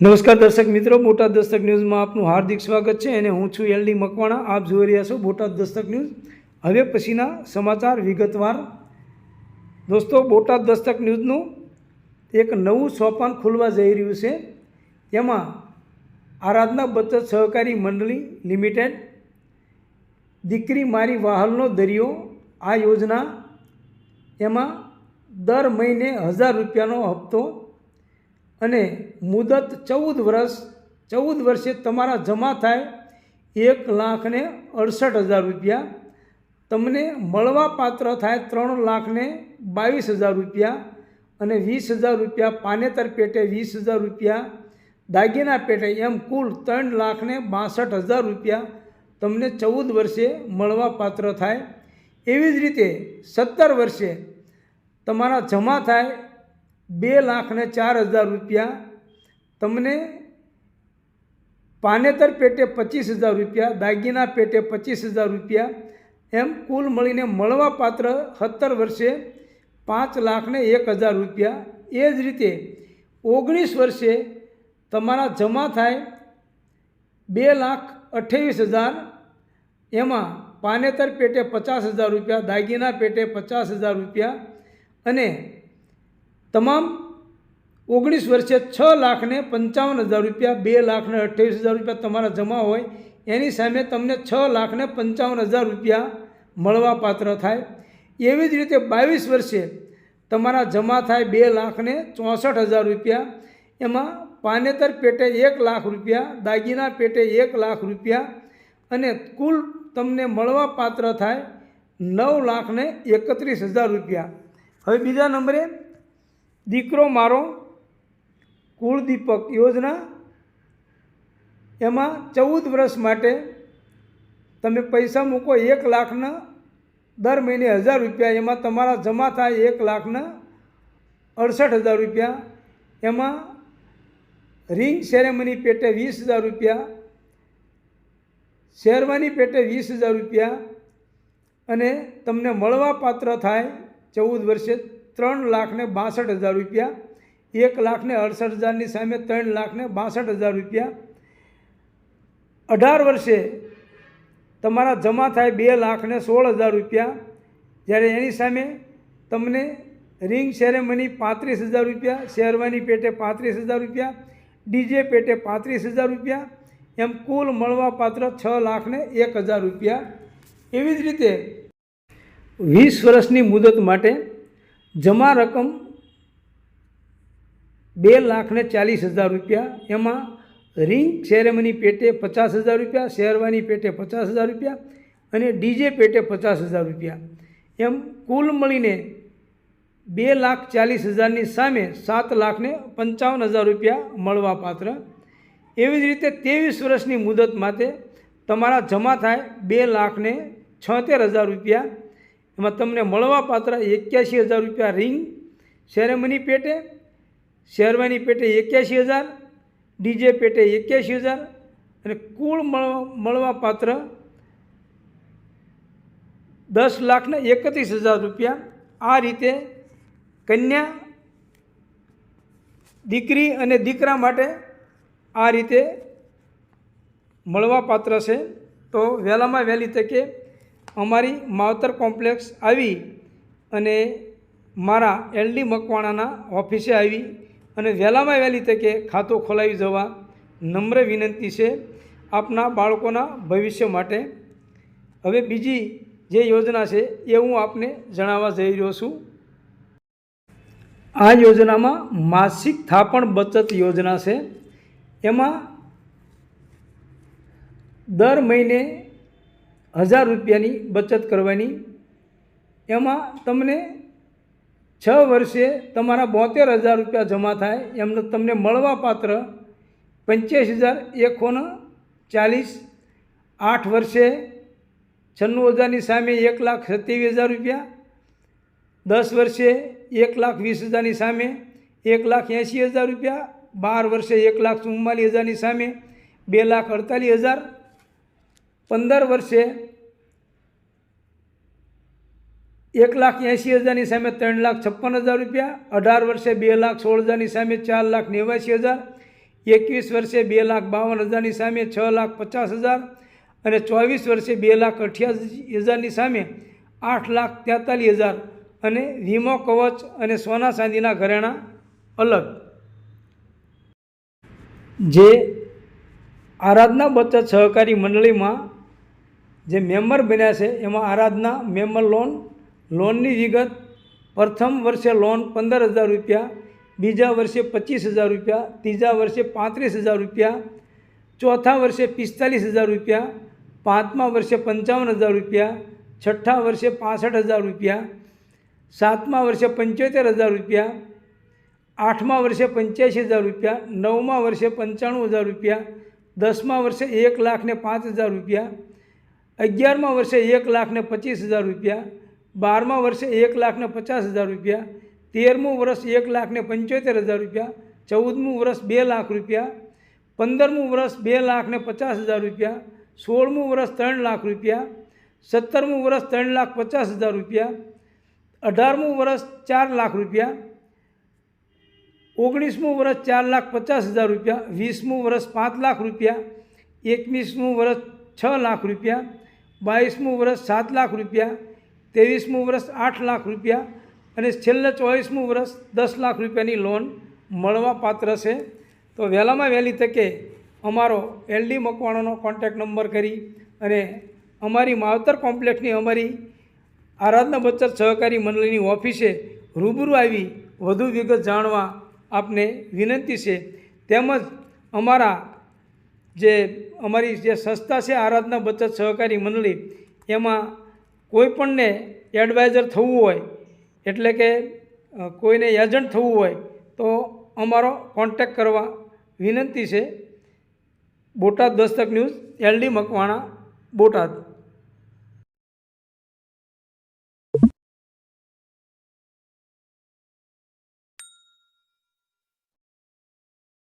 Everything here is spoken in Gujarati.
નમસ્કાર દર્શક મિત્રો, બોટાદ દસ્તક ન્યૂઝમાં આપનું હાર્દિક સ્વાગત છે અને હું છું એલડી મકવાણા. આપ જોઈ રહ્યા છો બોટાદ દસ્તક ન્યૂઝ. હવે પછીના સમાચાર વિગતવાર. દોસ્તો, બોટાદ દસ્તક ન્યૂઝનું એક નવું સોપાન ખુલવા જઈ રહ્યું છે. એમાં આરાધના બચત સહકારી મંડળી લિમિટેડ, દીકરી મારી વાહલનો દરિયો, આ યોજના એમાં દર મહિને હજાર રૂપિયાનો હપ્તો અને મુદત ચૌદ વર્ષ, ચૌદ વર્ષે તમારા જમા થાય એક લાખને અડસઠ હજાર રૂપિયા. તમને મળવા પાત્ર થાય ત્રણ લાખને બાવીસ હજાર રૂપિયા અને વીસ હજાર રૂપિયા પાનેતર પેટે વીસ હજાર રૂપિયા. દાગીના પેટે એમ કુલ ત્રણ લાખને બાસઠ હજાર રૂપિયા તમને ચૌદ વર્ષે મળવા પાત્ર થાય. એવી જ રીતે સત્તર વર્ષે તમારા જમા થાય બે લાખને ચાર હજાર રૂપિયા તમને પાનેતર પેટે પચીસ હજાર રૂપિયા, દાગીના પેટે પચીસ હજાર રૂપિયા, એમ કુલ મળીને મળવા પાત્ર સત્તર વર્ષે પાંચ લાખને એક હજાર રૂપિયા. એ જ રીતે ઓગણીસ વર્ષે તમારા જમા થાય બે લાખ અઠ્યાવીસ હજાર, એમાં પાનેતર પેટે પચાસ હજાર રૂપિયા, દાગીના પેટે પચાસ હજાર રૂપિયા અને તમામ ઓગણીસ વર્ષે છ લાખને પંચાવન હજાર રૂપિયા, બે લાખને અઠ્યાવીસ હજાર રૂપિયા તમારા જમા હોય, એની સામે તમને છ લાખને પંચાવન હજાર રૂપિયા મળવા પાત્ર થાય. એવી જ રીતે બાવીસ વર્ષે તમારા જમા થાય બે લાખને ચોસઠ હજાર રૂપિયા, એમાં પાનેતર પેટે એક લાખ રૂપિયા, દાગીના પેટે એક લાખ રૂપિયા અને કુલ તમને મળવા પાત્ર થાય નવ લાખને એકત્રીસ હજાર રૂપિયા. હવે બીજા નંબરે દીકરો મારો કુળદીપક યોજના, એમાં ચૌદ વર્ષ માટે તમે પૈસા મૂકો એક લાખના, દર મહિને હજાર રૂપિયા, એમાં તમારા જમા થાય એક લાખના અડસઠ હજાર રૂપિયા, એમાં રિંગ સેરેમની પેટે વીસ હજાર રૂપિયા, શેરવાની પેટે વીસ હજાર રૂપિયા અને તમને મળવા પાત્ર થાય ચૌદ વર્ષે ત્રણ લાખને બાસઠ હજાર રૂપિયા, એક લાખને અડસઠ હજારની સામે ત્રણ લાખને બાસઠ હજાર રૂપિયા. અઢાર વર્ષે તમારા જમા થાય બે લાખને સોળ હજાર રૂપિયા. જ્યારે એની સામે તમને રિંગ સેરેમની પાંત્રીસ હજાર રૂપિયા, શેરવાની પેટે પાંત્રીસ હજાર રૂપિયા, ડીજે પેટે પાંત્રીસ હજાર રૂપિયા. એમ કુલ મળવા પાત્ર છ લાખને એક હજાર રૂપિયા. એવી જ રીતે વીસ વર્ષની મુદત માટે જમા રકમ બે લાખને ચાલીસ હજાર રૂપિયા. એમાં રિંગ સેરેમની પેટે પચાસ હજાર રૂપિયા, શેરવાની પેટે પચાસ હજાર રૂપિયા અને ડીજે પેટે પચાસ હજાર રૂપિયા. એમ કુલ મળીને બે લાખ ચાલીસ હજારની સામે સાત લાખને પંચાવન હજાર રૂપિયા મળવા પાત્ર એવી જ રીતે ત્રેવીસ વર્ષની મુદત માટે તમારા જમા થાય બે લાખને છોતેર હજાર રૂપિયા. એમાં તમને મળવા પાત્ર એક્યાસી હજાર રૂપિયા રિંગ સેરેમની પેટે, શેરવાની પેટે એક્યાસી હજાર, ડીજે પેટે એક્યાસી હજાર, અને કુલ મળવા પાત્ર દસ લાખને એકત્રીસ હજાર રૂપિયા. આ રીતે કન્યા દીકરી અને દીકરા માટે આ રીતે મળવા પાત્ર છે. તો વહેલામાં વહેલી તકે અમારી માવતર કોમ્પ્લેક્સ આવી અને મારા એલડી મકવાણાના ઓફિસે આવી અને વહેલામાં વહેલી તકે ખાતું ખોલાવી જવા નમ્ર વિનંતી છે આપના બાળકોના ભવિષ્ય માટે. હવે બીજી જે યોજના છે એ હું આપને જણાવવા જઈ રહ્યો છું. આ યોજનામાં માસિક થાપણ બચત યોજના છે. એમાં દર મહિને હજાર રૂપિયાની બચત કરવાની. એમાં તમને છ વર્ષે તમારા બોતેર હજાર રૂપિયા જમા થાય. એમને તમને મળવા પાત્ર પંચ્યાસી હજાર એકોને ચાલીસ. આઠ વર્ષે છન્નું હજારની સામે એક લાખ સત્યાવીસ હજાર રૂપિયા. દસ વર્ષે એક લાખ વીસ હજારની સામે એક લાખ એંસી હજાર રૂપિયા. બાર વર્ષે એક લાખ ચુમ્માલીસ હજારની સામે બે લાખ અડતાલીસ હજાર. પંદર વર્ષે એક લાખ એંશી હજારની સામે ત્રણ લાખ છપ્પન હજાર રૂપિયા, અઢાર વર્ષે બે લાખ સોળ હજારની સામે ચાર લાખ નેવ્યાસી હજાર, એકવીસ વર્ષે બે લાખ બાવન હજારની સામે છ લાખ પચાસ હજાર અને ચોવીસ વર્ષે બે લાખ અઠ્યાસી હજારની સામે આઠ લાખ તેતાલીસ હજાર અને વીમો કવચ અને સોના ચાંદીના ઘરેણાં અલગ. જે આરાધના બચત સહકારી મંડળીમાં જે મેમ્બર બન્યા છે, એમાં આરાધના, મેમ્બર લોન, લોનની વિગત, પ્રથમ વર્ષે લોન પંદર હજાર રૂપિયા, બીજા વર્ષે પચીસ હજાર રૂપિયા, ત્રીજા વર્ષે પાંત્રીસ હજાર રૂપિયા, ચોથા વર્ષે પિસ્તાલીસ હજાર રૂપિયા, પાંચમા વર્ષે પંચાવન હજાર રૂપિયા, છઠ્ઠા વર્ષે પાસઠ હજાર રૂપિયા, સાતમા વર્ષે પંચોતેર હજાર રૂપિયા, આઠમા વર્ષે પંચ્યાસી હજાર રૂપિયા, નવમા વર્ષે પંચાણું હજાર રૂપિયા, દસમા વર્ષે એક લાખ ને પાંચ હજાર રૂપિયા અગિયારમા વર્ષે એક લાખ ને પચીસ હજાર રૂપિયા, બારમા વર્ષે એક લાખ ને પચાસ હજાર રૂપિયા, તેરમું વર્ષ એક લાખ ને પંચોતેર હજાર રૂપિયા, ચૌદમું વર્ષ બે લાખ રૂપિયા, પંદરમું વર્ષ બે લાખ ને પચાસ હજાર રૂપિયા, સોળમું વર્ષ ત્રણ લાખ રૂપિયા, સત્તરમું વર્ષ ત્રણ લાખ પચાસ હજાર રૂપિયા, અઢારમું વર્ષ ચાર લાખ રૂપિયા, ઓગણીસમું વર્ષ ચાર લાખ પચાસ હજાર રૂપિયા, વીસમું વર્ષ પાંચ લાખ રૂપિયા, એકવીસમું વર્ષ છ લાખ રૂપિયા બાવીસમું વર્ષ સાત લાખ રૂપિયા, ત્રેવીસમું વર્ષ આઠ લાખ રૂપિયા અને છેલ્લે ચોવીસમું વર્ષ દસ લાખ રૂપિયાની લોન મળવા પાત્ર છે. તો વહેલામાં વહેલી તકે અમારો એલડી મકવાણાનો કોન્ટેક નંબર કરી અને અમારી માવતર કોમ્પ્લેક્ષની અમારી આરાધના બચત સહકારી મંડળીની ઓફિસે રૂબરૂ આવી વધુ વિગત જાણવા આપને વિનંતી છે. તેમજ અમારા જે અમારી જે સંસ્થા છે, આરાધના બચત સહકારી મંડળી, એમાં કોઈપણને એડવાઇઝર થવું હોય, એટલે કે કોઈને એજન્ટ થવું હોય, તો અમારો કોન્ટેક કરવા વિનંતી છે. Botad Dastak news LD Makwana, Botad.